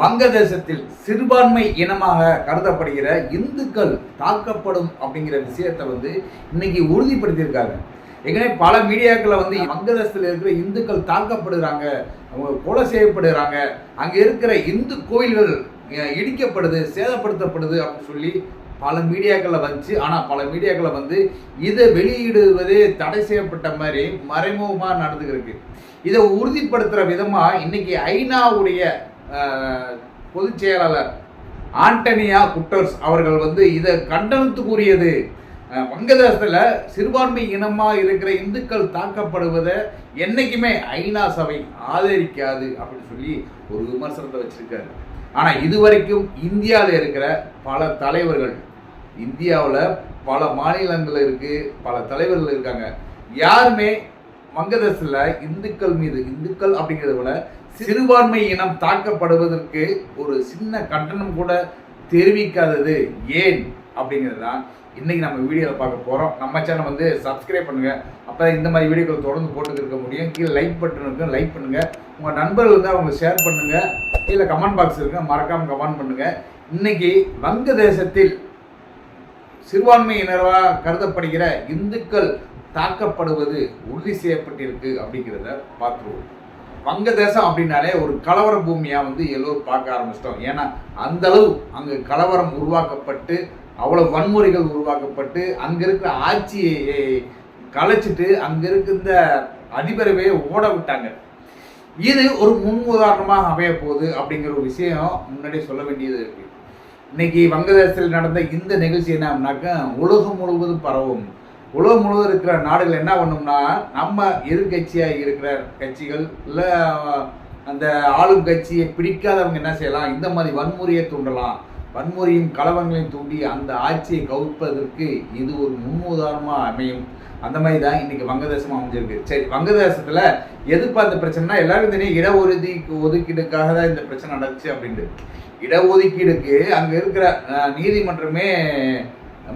வங்கதேசத்தில் சிறுபான்மை இனமாக கருதப்படுகிற இந்துக்கள் தாக்கப்படும் அப்படிங்கிற விஷயத்தை வந்து இன்னைக்கு உறுதிப்படுத்தியிருக்காங்க. ஏற்கனவே பல மீடியாக்களை வந்து வங்கதேசத்தில் இருக்கிற இந்துக்கள் தாக்கப்படுகிறாங்க அவங்க கொலை செய்யப்படுகிறாங்க அங்கே இருக்கிற இந்து கோயில்கள் இடிக்கப்படுது சேதப்படுத்தப்படுது அப்படின்னு சொல்லி பல மீடியாக்களில் வந்துச்சு ஆனால் பல மீடியாக்களை வந்து இதை வெளியிடுவதே தடை செய்யப்பட்ட மாதிரி மறைமுகமாக நடந்துகிருக்கு. இதை உறுதிப்படுத்துகிற விதமாக இன்னைக்கு ஐநாவுடைய பொதுச் செயலாளர் ஆண்டனியா குட்டர்ஸ் அவர்கள் வந்து இதை கண்டனத்துக்குரியது வங்கதேசத்தில் சிறுபான்மை இனமாக இருக்கிற இந்துக்கள் தாக்கப்படுவதை என்றைக்குமே ஐநா சபை ஆதரிக்காது அப்படின்னு சொல்லி ஒரு விமர்சனத்தை வச்சுருக்காரு. ஆனால் இது இதுவரைக்கும் இந்தியாவில் இருக்கிற பல தலைவர்கள் இந்தியாவில் பல மாநிலங்கள் இருக்குது பல தலைவர்கள் இருக்காங்க. யாருமே வங்கதேசத்தில் இந்துக்கள் மீது இந்துக்கள் அப்படிங்கிறத விட சிறுபான்மை இனம் தாக்கப்படுவதற்கு ஒரு சின்ன கட்டணம் கூட தெரிவிக்காதது. ஏன்? அப்படிங்கிறது தான் இன்னைக்கு நம்ம வீடியோவில் பார்க்க போகிறோம் நம்ம சேனல் வந்து சப்ஸ்கிரைப் பண்ணுங்கள் அப்போ இந்த மாதிரி வீடியோக்கள் தொடர்ந்து போட்டுக்கிருக்க இருக்க முடியும். கீழே லைக் பட்டன் இருக்கும் லைக் பண்ணுங்கள் உங்கள் நண்பர்கள் வந்து அவங்க ஷேர் பண்ணுங்கள் கீழே கமெண்ட் பாக்ஸ் இருக்கு. மறக்காமல் கமெண்ட் பண்ணுங்கள் இன்னைக்கு வங்கதேசத்தில் சிறுபான்மையினராக கருதப்படுகிற இந்துக்கள் தாக்கப்படுவது உறுதி செய்யப்பட்டிருக்கு அப்படிங்கிறத பார்த்துருவோம். வங்கதேசம் அப்படின்னாலே ஒரு கலவர பூமியாக வந்து எல்லோரும் பார்க்க ஆரம்பிச்சிட்டோம். ஏன்னா அந்த அளவு அங்கே கலவரம் உருவாக்கப்பட்டு அவ்வளோ வன்முறைகள் உருவாக்கப்பட்டு அங்கே இருக்கிற ஆட்சியை கலைச்சிட்டு அங்கே இருக்கின்ற அதிபரவே ஓட விட்டாங்க. இது ஒரு முன் உதாரணமாக அமைய போகுது அப்படிங்கிற ஒரு விஷயம் முன்னாடியே சொல்ல வேண்டியது இருக்குது இன்னைக்கு வங்கதேசத்தில் நடந்த இந்த நிகழ்ச்சி என்ன அப்படின்னாக்கா உலகம் முழுவதும் பரவும் உலகம் முழுவதும் இருக்கிற நாடுகள் என்ன பண்ணும்னா நம்ம எதிர்கட்சியாக இருக்கிற கட்சிகள் இல்லை அந்த ஆளும் கட்சியை பிடிக்காதவங்க என்ன செய்யலாம்? இந்த மாதிரி வன்முறையை தூண்டலாம். வன்முறையும் கலவங்களையும் தூண்டி அந்த ஆட்சியை கவுப்பதற்கு இது ஒரு முன்னுதாரணமாக அமையும். அந்த மாதிரி தான் இன்னைக்கு வங்கதேசம் அமைஞ்சிருக்கு. சரி வங்கதேசத்தில் எதிர்பார்த்த அந்த பிரச்சனைனா எல்லாரும் தெரியும் இடஒதுக்கி ஒதுக்கீடுக்காக தான் இந்த பிரச்சனை நடந்துச்சு அப்படின்ட்டு. இடஒதுக்கீடுக்கு அங்கே இருக்கிற நீதிமன்றமே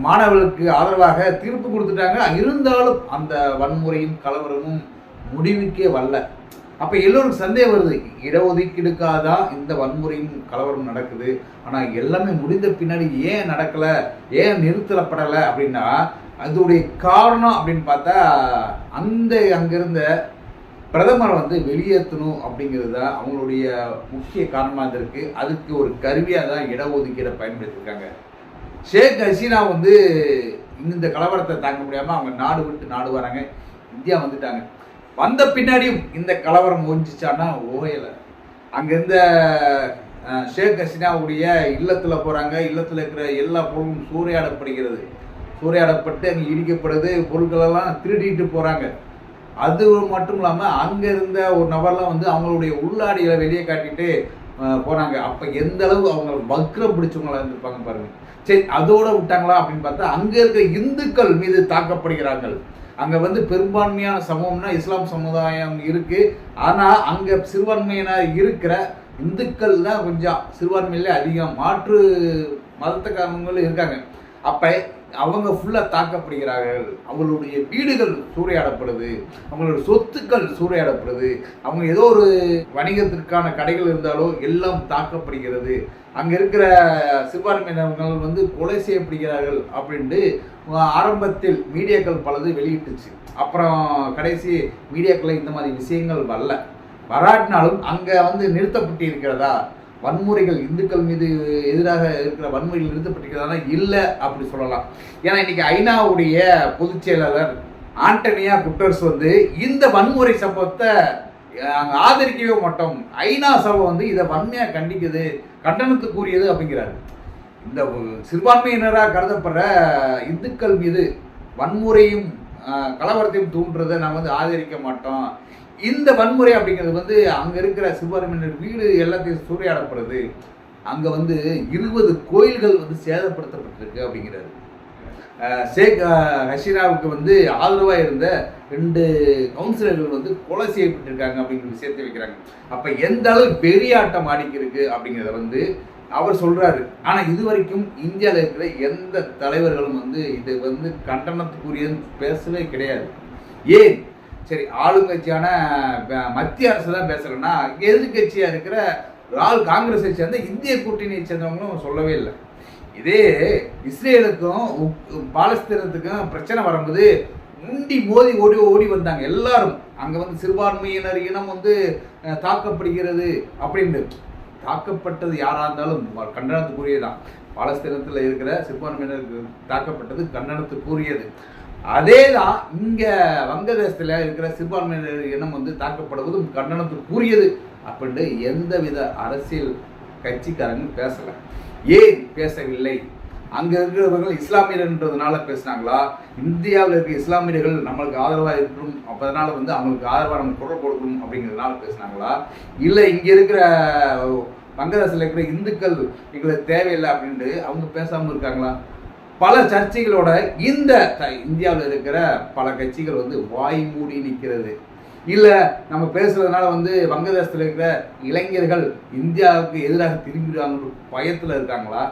மாணவர்களுக்கு ஆதரவாக தீர்ப்பு கொடுத்துட்டாங்க. இருந்தாலும் அந்த வன்முறையும் கலவரமும் முடிவுக்கே வரல. அப்போ எல்லோருக்கும் சந்தேகம் வருது. இடஒதுக்கீடுக்காக தான் இந்த வன்முறையும் கலவரம் நடக்குது. ஆனால் எல்லாமே முடிந்த பின்னாடி ஏன் நடக்கலை? ஏன் நிறுத்தப்படலை? அப்படின்னா அதோடைய காரணம் அப்படின்னு பார்த்தா அந்த அங்கிருந்த பிரதமரை வந்து வெளியேற்றணும் அப்படிங்கிறது தான் அவங்களுடைய முக்கிய காரணமாக இருந்திருக்கு. அதுக்கு ஒரு கருவியாக தான் இடஒதுக்கீடை பயன்படுத்தியிருக்காங்க ஷேக் ஹசீனா வந்து இந்த கலவரத்தை தாங்க முடியாமல் அவங்க நாடு விட்டு நாடு வராங்க. இந்தியா வந்துட்டாங்க. வந்த பின்னாடியும் இந்த கலவரம் ஒழிஞ்சிச்சான்னா ஓயலை. அங்கே இருந்த ஷேக் ஹசீனாவுடைய இல்லத்தில் போகிறாங்க இல்லத்தில் இருக்கிற எல்லா பொருளும் சூறையாடப்படுகிறது. சூறையாடப்பட்டு அங்கே இடிக்கப்படுது. பொருட்களெல்லாம் திருடிட்டு போகிறாங்க அது மட்டும் இல்லாமல் அங்கே இருந்த ஒரு நபர்லாம் வந்து அவங்களுடைய உள்ளாடிகளை வெளியே காட்டிட்டு போகிறாங்க அப்போ எந்த அளவு அவங்க வக்ரம் பிடிச்சவங்களா இருந்திருப்பாங்க பாருங்கள் சரி அதோட விட்டாங்களா அப்படின்னு பார்த்தா அங்கே இருக்கிற இந்துக்கள் மீது தாக்கப்படுகிறார்கள். அங்கே வந்து பெரும்பான்மையான சமூகம்னா இஸ்லாம் சமுதாயம் இருக்கு. ஆனால் அங்கே சிறுபான்மையினர் இருக்கிற இந்துக்கள் தான் கொஞ்சம் சிறுபான்மையிலே அதிகம் மாற்று மதத்துக்காரங்களும் இருக்காங்க. அப்போ அவங்க ஃபுல்லாக தாக்கப்படுகிறார்கள். அவங்களுடைய வீடுகள் சூறையாடப்படுது. அவங்களுடைய சொத்துக்கள் சூறையாடப்படுது. அவங்க ஏதோ ஒரு வணிகத்திற்கான கடைகள் இருந்தாலோ எல்லாம் தாக்கப்படுகிறது. அங்கே இருக்கிற சிறுபான்மையினர்கள் வந்து கொலை செய்யப்படுகிறார்கள் அப்படின்ட்டு ஆரம்பத்தில் மீடியாக்கள் பலது வெளியிட்டுச்சு. அப்புறம் கடைசி மீடியாக்களில் இந்த மாதிரி விஷயங்கள் வரல. வராட்டினாலும் அங்கே வந்து நிறுத்தப்பட்டு இருக்கிறதா வன்முறைகள் இந்துக்கள் மீது எதிராக இருக்கிற வன்முறைகள் நிறுத்தப்பட்டிருக்கிறதா இல்லை அப்படி சொல்லலாம். ஏன்னா இன்னைக்கு ஐநாவுடைய பொதுச் செயலாளர் ஆண்டனியா குட்டர்ஸ் வந்து இந்த வன்முறை சம்பவத்தை நாங்கள் ஆதரிக்கவே மாட்டோம். ஐநா சபை வந்து இதை வன்மையாக கண்டிக்குது கண்டனத்துக்குரியது அப்படிங்கிறாரு. இந்த சிறுபான்மையினராக கருதப்படுற இந்துக்கள் மீது வன்முறையும் கலவரத்தையும் தூண்டுறதை நாம் வந்து ஆதரிக்க மாட்டோம். இந்த வன்முறை அப்படிங்கிறது வந்து அங்கே இருக்கிற சிறுபான்மையினர் வீடு எல்லாத்தையும் சூறையாடப்படுது. அங்கே வந்து இருபது கோயில்கள் வந்து சேதப்படுத்தப்பட்டிருக்கு அப்படிங்கிறாரு. ஷேக் ஹசீனாவுக்கு வந்து ஆதரவாக இருந்த ரெண்டு கவுன்சிலர்கள் வந்து கொலை செய்யப்பட்டிருக்காங்க அப்படிங்கிற விஷயத்தை வைக்கிறாங்க. அப்போ எந்த அளவு பெரிய ஆட்டம் ஆடிக்கிருக்கு அப்படிங்கிறத வந்து அவர் சொல்கிறாரு ஆனால் இது வரைக்கும் இந்தியாவில் இருக்கிற எந்த தலைவர்களும் வந்து இது வந்து கண்டனத்துக்குரியதுன்னு பேசவே கிடையாது. ஏன்? சரி ஆளுங்கட்சியான மத்திய அரசு தான் பேசலைன்னா எதிர்கட்சியாக இருக்கிற ரால் காங்கிரஸை சேர்ந்த இந்திய கூட்டணியை சேர்ந்தவங்களும் சொல்லவே இல்லை. இதே இஸ்ரேலுக்கும் பாலஸ்தீனத்துக்கும் பிரச்சனை வரும்போது முண்டி மோதி ஓடி ஓடி வந்தாங்க எல்லாரும். அங்கே வந்து சிறுபான்மையினர் இனம் வந்து தாக்கப்படுகிறது அப்படின்னு தாக்கப்பட்டது யாராக இருந்தாலும் கண்டனத்துக்குரியதான் பாலஸ்தீனத்தில் இருக்கிற சிறுபான்மையினருக்கு தாக்கப்பட்டது கண்டனத்துக்குரியது. அதே தான் இங்க வங்கதேசத்தில் இருக்கிற சிறுபான்மையினர் இனம் வந்து தாக்கப்படுவதும் கண்டனத்துக்குரியது அப்படின்ட்டு எந்தவித அரசியல் கட்சிக்காரங்க பேசல. ஏன் பேசவில்லை? அங்க இருக்கிறவர்கள் இஸ்லாமியர்ன்றதுனால பேசுனாங்களா? இந்தியாவில் இருக்க இஸ்லாமியர்கள் நம்மளுக்கு ஆதரவாக இருக்கணும் அப்ப வந்து அவங்களுக்கு ஆதரவாக நம்ம குரல் கொடுக்கணும் அப்படிங்கிறதுனால பேசுனாங்களா? இல்லை இங்க இருக்கிற வங்கதேசத்தில் இருக்கிற இந்துக்கள் எங்களுக்கு தேவையில்லை அப்படின்ட்டு அவங்க பேசாம இருக்காங்களா? பல சர்ச்சைகளோட இந்த இந்தியாவில் இருக்கிற பல கட்சிகள் வந்து வாய் மூடி நிற்கிறது இல்லை நம்ம பேசுறதுனால வந்து வங்கதேசத்தில் இருக்கிற இளைஞர்கள் இந்தியாவுக்கு எதிராக திரும்பிடுவாங்க பயத்தில் இருக்காங்களா?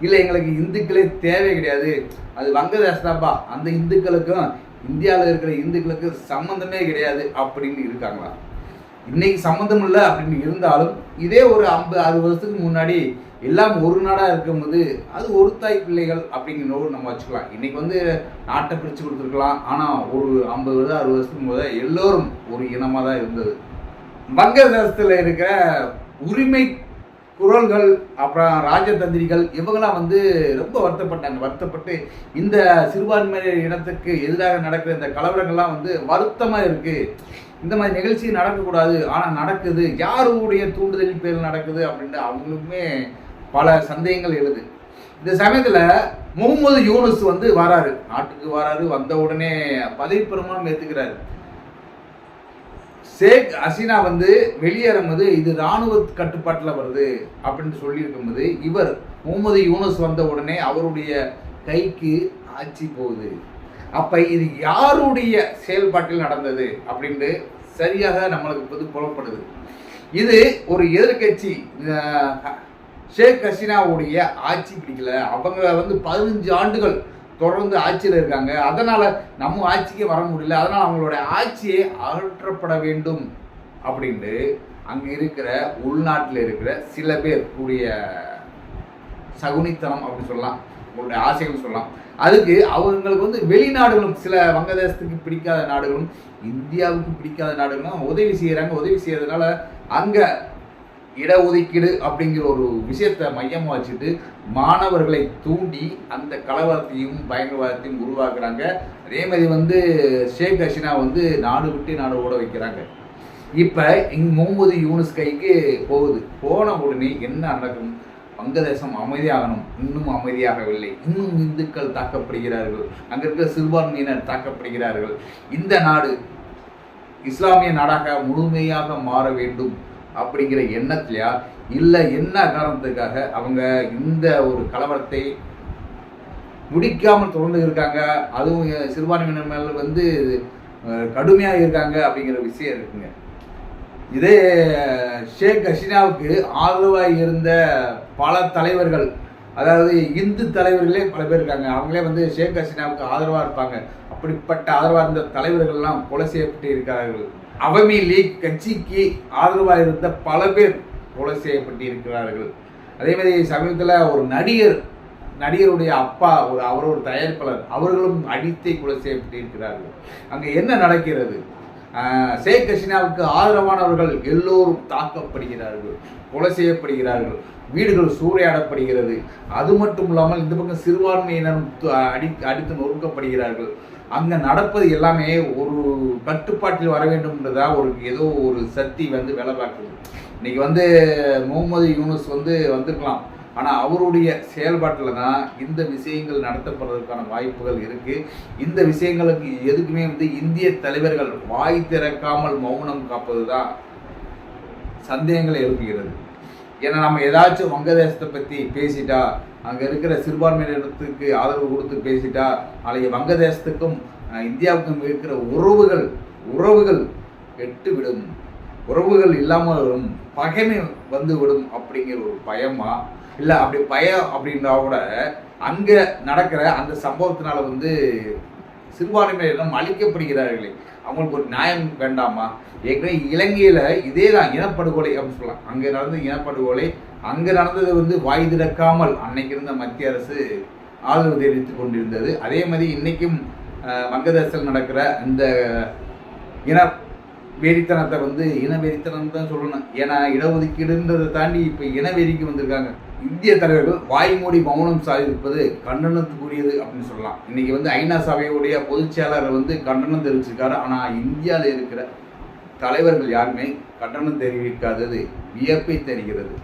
இல்லை எங்களுக்கு இந்துக்களே தேவை கிடையாது. அது வங்கதேசத்தாப்பா அந்த இந்துக்களுக்கும் இந்தியாவில் இருக்கிற இந்துக்களுக்கு சம்மந்தமே கிடையாது அப்படின்னு இருக்காங்களா? இன்னைக்கு சம்மந்தம் இல்லை அப்படின்னு இருந்தாலும் இதே ஒரு ஐம்பது அறுபது வருஷத்துக்கு முன்னாடி எல்லாம் ஒரு நாடாக இருக்கும்போது அது ஒரு தாய் பிள்ளைகள் அப்படிங்கிற நம்ம வச்சுக்கலாம். இன்றைக்கி வந்து நாட்டை பிரித்து கொடுத்துருக்கலாம். ஆனால் ஒரு ஐம்பது வருஷம் அறுபது வருஷத்துக்கு போது எல்லோரும் ஒரு இனமாக தான் இருந்தது. வங்கதேசத்தில் இருக்கிற உரிமை குரல்கள் அப்புறம் ராஜதந்திரிகள் இவங்கெல்லாம் வந்து ரொம்ப வருத்தப்பட்டாங்க. வருத்தப்பட்டு இந்த சிறுபான்மையினர் இனத்துக்கு எதிராக நடக்கிற இந்த கலவரங்கள்லாம் வந்து வருத்தமாக இருக்குது இந்த மாதிரி நிகழ்ச்சி நடக்கக்கூடாது. ஆனால் நடக்குது. யாருடைய தூண்டுதலின் பேர் நடக்குது அப்படின்ட்டு அவங்களுக்குமே பல சந்தேகங்கள் எழுது. இந்த சமயத்தில் முகமது யூனுஸ் வந்து வராரு. நாட்டுக்கு வராரு வந்த உடனே பதவி பெருமானம் ஏற்றுக்கிறாரு ஷேக் ஹசீனா வந்து வெளியேறும்போது இது ராணுவ கட்டுப்பாட்டில் வருது அப்படின்னு சொல்லியிருக்கும்போது இவர் முகமது யூனஸ் வந்த உடனே அவருடைய கைக்கு ஆட்சி போகுது. அப்போ இது யாருடைய செயல்பாட்டில் நடந்தது அப்படின்ட்டு சரியாக நம்மளுக்கு புது புலப்படுது. இது ஒரு எதிர்கட்சி ஷேக் ஹசீனாவுடைய ஆட்சி பிடிக்கல. அவங்க வந்து பதினஞ்சு ஆண்டுகள் தொடர்ந்து ஆட்சியில் இருக்காங்க. அதனால் நம்ம ஆட்சிக்கே வர முடியல. அதனால் அவங்களோட ஆட்சியை அகற்றப்பட வேண்டும் அப்படின்ட்டு அங்கே இருக்கிற உள்நாட்டில் இருக்கிற சில பேர் கூடிய சகுனித்தனம் அப்படி சொல்லலாம். உங்களுடைய ஆசைகள் சொல்லலாம். அதுக்கு அவங்களுக்கு வந்து வெளிநாடுகளும் சில வங்கதேசத்துக்கு பிடிக்காத நாடுகளும் இந்தியாவுக்கு பிடிக்காத நாடுகளும் உதவி செய்கிறாங்க உதவி செய்கிறதுனால அங்கே இடஒதுக்கீடு அப்படிங்கிற ஒரு விஷயத்தை மையமாக வச்சுட்டு மாணவர்களை தூண்டி அந்த கலவரத்தையும் பயங்கரவாதத்தையும் உருவாக்குறாங்க. அதே மாதிரி வந்து ஷேக் ஹசீனா வந்து நாடு விட்டு நாடு ஓட வைக்கிறாங்க. இப்போ இங் முகமது யூனிஸ் கைக்கு போகுது. போன உடனே என்ன நடக்கும்? வங்கதேசம் அமைதியாகணும். இன்னும் அமைதியாகவில்லை. இன்னும் இந்துக்கள் தாக்கப்படுகிறார்கள். அங்கே இருக்கிற சிறுபான்மையினர் தாக்கப்படுகிறார்கள். இந்த நாடு இஸ்லாமிய நாடாக முழுமையாக மாற வேண்டும். அப்படிங்கிற எண்ணத்துலையா? இல்லை என்ன காரணத்துக்காக அவங்க இந்த ஒரு கலவரத்தை முடிக்காமல் தொடர்ந்து இருக்காங்க? அதுவும் சிறுபான்மையினர் மேல வந்து கடுமையாக இருக்காங்க அப்படிங்கிற விஷயம் இருக்குங்க. இதே ஷேக் ஹசீனாவுக்கு ஆதரவாக இருந்த பல தலைவர்கள் அதாவது இந்து தலைவர்களே பல பேர் இருக்காங்க. அவங்களே வந்து ஷேக் ஹசீனாவுக்கு ஆதரவாக இருப்பாங்க. அப்படிப்பட்ட ஆதரவாக இருந்த தலைவர்கள்லாம் கொலை செய்யப்பட்டு இருக்கிறார்கள். அவமி லீக் கட்சிக்கு ஆதரவாக இருந்த பல பேர் கொலை செய்யப்பட்டு இருக்கிறார்கள். அதே மாதிரி சமீபத்தில் ஒரு நடிகர் நடிகருடைய அப்பா ஒரு அவர் ஒரு தயாரிப்பாளர் அவர்களும் அடித்தே கொலை செய்யப்பட்டு இருக்கிறார்கள். அங்கே என்ன நடக்கிறது? ஷேக் ஹசீனாவுக்கு ஆதரவானவர்கள் எல்லோரும் தாக்கப்படுகிறார்கள் கொலை செய்யப்படுகிறார்கள் வீடுகள் சூறையாடப்படுகிறது. அது மட்டும் இல்லாமல் இந்த பக்கம் சிறுபான்மையினரும் அடி அடித்து நொறுக்கப்படுகிறார்கள். அங்கே நடப்பது எல்லாமே ஒரு கட்டுப்பாட்டில் வர வேண்டும்ன்றதா ஒரு ஏதோ ஒரு சக்தி வந்து வேலை பார்க்குது. இன்னைக்கு வந்து முகமது யூனுஸ் வந்து வந்திருக்கலாம். ஆனால் அவருடைய செயல்பாட்டில் தான் இந்த விஷயங்கள் நடத்தப்படுறதுக்கான வாய்ப்புகள் இருக்குது இந்த விஷயங்களுக்கு எதுக்குமே வந்து இந்திய தலைவர்கள் வாய் திறக்காமல் மௌனம் காப்பது தான் சந்தேகங்களை எழுப்புகிறது. ஏன்னா நம்ம ஏதாச்சும் வங்கதேசத்தை பற்றி பேசிட்டா அங்கே இருக்கிற சிறுபான்மையினத்துக்கு ஆதரவு கொடுத்து பேசிட்டா நாளைக்கு வங்கதேசத்துக்கும் இந்தியாவுக்கும் இருக்கிற உறவுகள் உறவுகள் கெட்டு விடும் உறவுகள் இல்லாமல் வரும். பகைமை வந்து விடும் அப்படிங்கிற ஒரு பயமாக இல்லை அப்படி பயம் அப்படின்னா கூட அங்கே நடக்கிற அந்த சம்பவத்தினால வந்து சிறுபான்மையினம் அழிக்கப்படுகிறார்களே அவங்களுக்கு ஒரு நியாயம் வேண்டாமா? ஏற்கனவே இலங்கையில் இதே தான் இனப்படுகொலை அப்படின்னு சொல்லலாம். அங்கே நடந்த இனப்படுகொலை அங்கே நடந்தது வந்து வாய் திறக்காமல் அன்னைக்கு இருந்த மத்திய அரசு ஆதரவு தெரிவித்து கொண்டிருந்தது. அதே மாதிரி இன்றைக்கும் வங்கதேசத்தில் நடக்கிற இந்த இன வெறித்தனத்தை வந்து இன வெறித்தனம் தான் சொல்லணும். ஏன்னா இடஒதுக்கீடுன்றதை தாண்டி இப்போ இனவெறிக்கு வந்திருக்காங்க. இந்திய தலைவர்கள் வாய்மூடி மௌனம் சாதிப்பது கண்டனத்துக்குரியது அப்படின்னு சொல்லலாம். இன்னைக்கு வந்து ஐநா சபையுடைய பொதுச் செயலாளர் வந்து கண்டனம் தெரிவிச்சிருக்காரு. ஆனால் இந்தியாவில் இருக்கிற தலைவர்கள் யாருமே கண்டனம் தெரிவிக்காதது வியப்பை தெரிகிறது.